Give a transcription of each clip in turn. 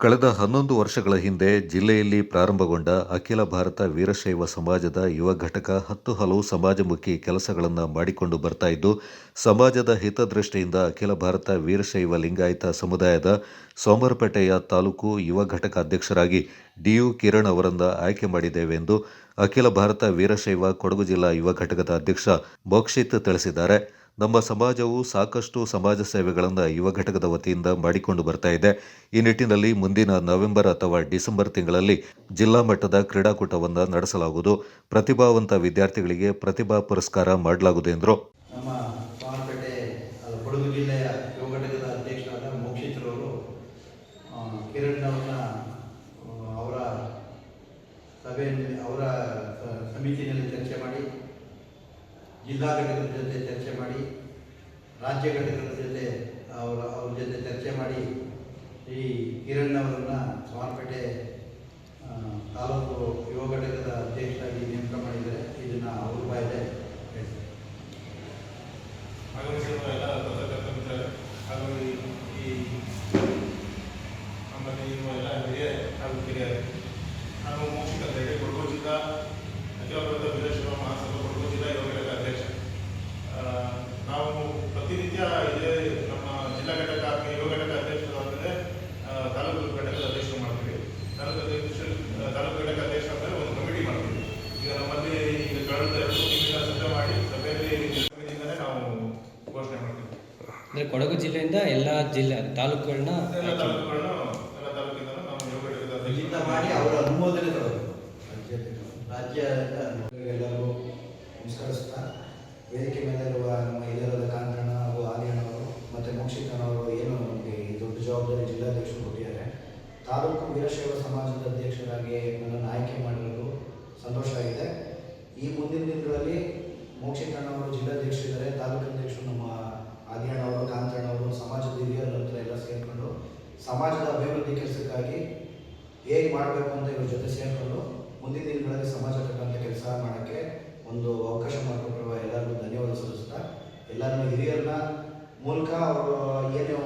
ಕಳೆದ ಹನ್ನೊಂದು ವರ್ಷಗಳ ಹಿಂದೆ ಜಿಲ್ಲೆಯಲ್ಲಿ ಪ್ರಾರಂಭಗೊಂಡ ಅಖಿಲ ಭಾರತ ವೀರಶೈವ ಸಮಾಜದ ಯುವ ಘಟಕ ಹತ್ತು ಹಲವು ಸಮಾಜಮುಖಿ ಕೆಲಸಗಳನ್ನು ಮಾಡಿಕೊಂಡು ಬರ್ತಾ ಇದ್ದು, ಸಮಾಜದ ಹಿತದೃಷ್ಟಿಯಿಂದ ಅಖಿಲ ಭಾರತ ವೀರಶೈವ ಲಿಂಗಾಯತ ಸಮುದಾಯದ ಸೋಮರಪೇಟೆಯ ತಾಲೂಕು ಯುವ ಘಟಕ ಅಧ್ಯಕ್ಷರಾಗಿ ಡಿಯು ಕಿರಣ್ ಅವರನ್ನು ಆಯ್ಕೆ ಮಾಡಿದ್ದೇವೆ ಎಂದು ಅಖಿಲ ಭಾರತ ವೀರಶೈವ ಕೊಡಗು ಜಿಲ್ಲಾ ಯುವ ಘಟಕದ ಅಧ್ಯಕ್ಷ ಮೋಕ್ಷಿತ್ ತಿಳಿಸಿದ್ದಾರೆ. ನಮ್ಮ ಸಮಾಜವು ಸಾಕಷ್ಟು ಸಮಾಜ ಸೇವೆಗಳನ್ನು ಯುವ ಘಟಕದ ವತಿಯಿಂದ ಮಾಡಿಕೊಂಡು ಬರ್ತಾ ಇದೆ. ಈ ನಿಟ್ಟಿನಲ್ಲಿ ಮುಂದಿನ ನವೆಂಬರ್ ಅಥವಾ ಡಿಸೆಂಬರ್ ತಿಂಗಳಲ್ಲಿ ಜಿಲ್ಲಾ ಮಟ್ಟದ ಕ್ರೀಡಾಕೂಟವನ್ನು ನಡೆಸಲಾಗುವುದು. ಪ್ರತಿಭಾವಂತ ವಿದ್ಯಾರ್ಥಿಗಳಿಗೆ ಪ್ರತಿಭಾ ಪುರಸ್ಕಾರ ಮಾಡಲಾಗುವುದು ಎಂದರು. ಅವರ ಸೋಮಪೇಟೆ ಜಿಲ್ಲಾ ಘಟಕದ ಜೊತೆ ಚರ್ಚೆ ಮಾಡಿ ರಾಜ್ಯ ಘಟಕದ ಜೊತೆ ಅವರ ಅವ್ರ ಜೊತೆ ಚರ್ಚೆ ಮಾಡಿ ಈ ಕಿರಣ್ ಅವರನ್ನು ಸೋಮಪೇಟೆ ಆ, ತಾಲೂಕು ಯುವ ಘಟಕದ ಅಧ್ಯಕ್ಷರಾಗಿ ನೇಮಕ ಮಾಡಿದ್ದಾರೆ ಇದನ್ನು ಅವ್ರ ಬಾಯಲ್ಲೇ ಹೇಳ್ತಾರೆ ಆಗಮಿಸಿರುವ ಎಲ್ಲ ಪತ್ರಕರ್ತ ಮಿತ್ರರೇ ಹಾಗೂ ಈ ಈ ನಮ್ಮಲ್ಲಿ ಇರುವ ಎಲ್ಲ ಹಿರಿಯ ಹಾಗೂ ಕಿರಿಯರೇ ನಾನು ಮೋಕ್ಷಿಕ ಅಂತ ಹೇಳಿ ಕೊಡಗು ಜಿಲ್ಲಾ ಅಖಿಲ ಭಾರತ ವೀರಶೈವ ಮಹಾಸಭಾ ಕೊಡಗು ಜಿಲ್ಲಾ ಯುವ ಘಟಕ ಅಧ್ಯಕ್ಷ ಆ, ನಾವು ಪ್ರತಿನಿತ್ಯ ಇದೇ ನಮ್ಮ ಜಿಲ್ಲಾ ಘಟಕ ಅಥವಾ ಯುವ ಘಟಕ ಅಧ್ಯಕ್ಷರಾದರೆ ತಾಲೂಕು ಘಟಕದ ಅಧ್ಯಕ್ಷರು ಮಾಡ್ತೀವಿ ತಾಲೂಕು ಅಧ್ಯಕ್ಷ ತಾಲೂಕು ಘಟಕ ಅಧ್ಯಕ್ಷ ಅಂದರೆ ಒಂದು ಕಮಿಟಿ ಮಾಡ್ತೀವಿ ಈಗ ನಮ್ಮಲ್ಲಿ ಈಗ ಕಳೆದ ಎರಡು ತಿಂಗಳಿಂದ ಸಭೆ ಮಾಡಿ ಸಭೆಯಲ್ಲಿ ಸಭೆಯಿಂದಲೇ ನಾವು ಘೋಷಣೆ ಮಾಡ್ತೀವಿ ಅಂದರೆ ಕೊಡಗು ಜಿಲ್ಲೆಯಿಂದ ಎಲ್ಲ ಜಿಲ್ಲೆ ತಾಲೂಕುಗಳನ್ನ ಎಲ್ಲ ತಾಲೂಕುಗಳನ್ನು ನಾವು ಯುವ ಇಲ್ಲಿಂದ ಮಾಡಿ ಅವರ ಅನುಮೋದನೆ ತಗೋಬೇಕು ರಾಜ್ಯದ ಎಲ್ಲರಿಗೂ ನಮಸ್ಕರಿಸ್ತಾ ವೇದಿಕೆ ಮೇಲಿರುವ ನಮ್ಮ ಹಿರಿಯರಾದ ಕಾಂತಣ್ಣ ಹಾಗೂ ಆದಿಯಣ್ಣವರು ಮತ್ತು ಮೋಕ್ಷಿತನವರು ಏನು ನಮಗೆ ಈ ದೊಡ್ಡ ಜವಾಬ್ದಾರಿ ಜಿಲ್ಲಾಧ್ಯಕ್ಷರು ಕೊಟ್ಟಿದ್ದಾರೆ. ತಾಲೂಕು ವೀರಶೈವ ಸಮಾಜದ ಅಧ್ಯಕ್ಷರಾಗಿ ನನ್ನನ್ನು ಆಯ್ಕೆ ಮಾಡಿರೋದು ಸಂತೋಷ ಆಗಿದೆ. ಈ ಮುಂದಿನ ದಿನಗಳಲ್ಲಿ ಮೋಕ್ಷಿಕಣ್ಣವರು ಜಿಲ್ಲಾಧ್ಯಕ್ಷರಿದ್ದಾರೆ ತಾಲೂಕು ಅಧ್ಯಕ್ಷರು ನಮ್ಮ ಆದಿಯಣ್ಣವರು ಕಾಂತಣ್ಣವರು ಸಮಾಜದ ಹಿರಿಯರ ಹತ್ರ ಎಲ್ಲ ಸೇರಿಕೊಂಡು ಸಮಾಜದ ಅಭಿವೃದ್ಧಿ ಕೆಲಸಕ್ಕಾಗಿ ಹೇಗೆ ಮಾಡಬೇಕು ಅಂತ ಇವ್ರ ಜೊತೆ ಸೇರಿಕೊಂಡು ಮುಂದಿನ ದಿನಗಳಲ್ಲಿ ಸಮಾಜ ಕಟ್ಟುವಂಥ ಕೆಲಸ ಮಾಡೋಕ್ಕೆ ಒಂದು ಅವಕಾಶ ಮಾಡಿಕೊಟ್ಟಿರುವ ಎಲ್ಲರಿಗೂ ಧನ್ಯವಾದ ಸಲ್ಲಿಸ್ತಾ, ಎಲ್ಲರನ್ನು ಹಿರಿಯರನ್ನ ಮೂಲಕ ಅವರು ಏನು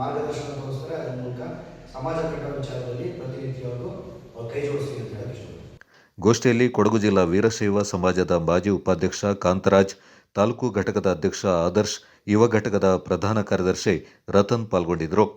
ಮಾರ್ಗದರ್ಶನ ತೋರಿಸ್ತಾರೆ ಅದರ ಮೂಲಕ ಸಮಾಜ ಕಟ್ಟುವ ವಿಚಾರದಲ್ಲಿ ಪ್ರತಿನಿತ್ಯವಾಗೂ ಅವ್ರು ಕೈ ಜೋಡಿಸ್ತೀವಿ ಅಂತ ಇಷ್ಟಪಡ್ತೀನಿ. ಗೋಷ್ಠಿಯಲ್ಲಿ ಕೊಡಗು ಜಿಲ್ಲಾ ವೀರಶೈವ ಸಮಾಜದ ಮಾಜಿ ಉಪಾಧ್ಯಕ್ಷ ಕಾಂತರಾಜ್, ತಾಲೂಕು ಘಟಕದ ಅಧ್ಯಕ್ಷ ಆದರ್ಶ್, ಯುವ ಘಟಕದ ಪ್ರಧಾನ ಕಾರ್ಯದರ್ಶಿ ರತನ್ ಪಾಲ್ಗೊಂಡಿದ್ದರು.